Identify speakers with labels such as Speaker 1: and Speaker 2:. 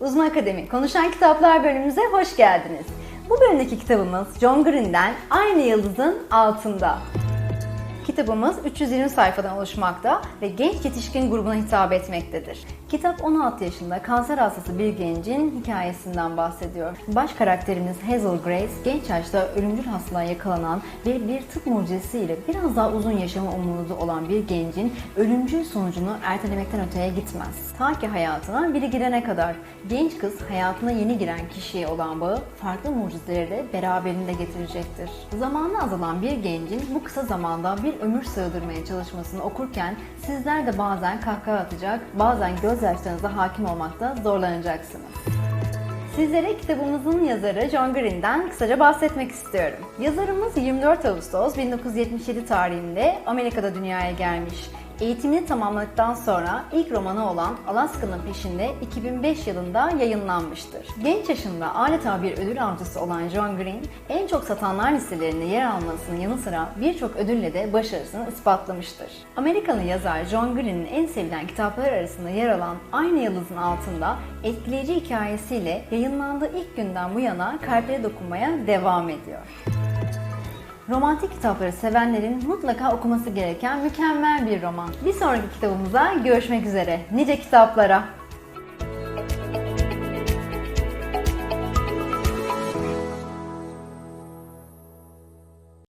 Speaker 1: Uzman Akademi Konuşan Kitaplar bölümümüze hoş geldiniz. Bu bölümdeki kitabımız John Green'den Aynı Yıldızın Altında. Kitabımız 320 sayfadan oluşmakta ve genç yetişkin grubuna hitap etmektedir. Kitap 16 yaşında kanser hastası bir gencin hikayesinden bahsediyor. Baş karakterimiz Hazel Grace genç yaşta ölümcül hastalığa yakalanan ve bir tıp mucizesiyle biraz daha uzun yaşama umudu olan bir gencin ölümcül sonucunu ertelemekten öteye gitmez. Ta ki hayatına biri girene kadar genç kız hayatına yeni giren kişiye olan bağı farklı mucizeleri de beraberinde getirecektir. Zamanı azalan bir gencin bu kısa zamanda bir ömür sığdırmaya çalışmasını okurken sizler de bazen kahkaha atacak, bazen gözyaşlarınıza hakim olmakta zorlanacaksınız. Sizlere kitabımızın yazarı John Green'den kısaca bahsetmek istiyorum. Yazarımız 24 Ağustos 1977 tarihinde Amerika'da dünyaya gelmiş. Eğitimini tamamladıktan sonra ilk romanı olan Alaska'nın peşinde 2005 yılında yayınlanmıştır. Genç yaşında adeta bir ödül avcısı olan John Green, en çok satanlar listelerinde yer almasının yanı sıra birçok ödülle de başarısını ispatlamıştır. Amerikalı yazar John Green'in en sevilen kitapları arasında yer alan Aynı Yıldızın Altında etkileyici hikayesiyle yayınlandığı ilk günden bu yana kalplere dokunmaya devam ediyor. Romantik kitapları sevenlerin mutlaka okuması gereken mükemmel bir roman. Bir sonraki kitabımıza görüşmek üzere. Nice kitaplara.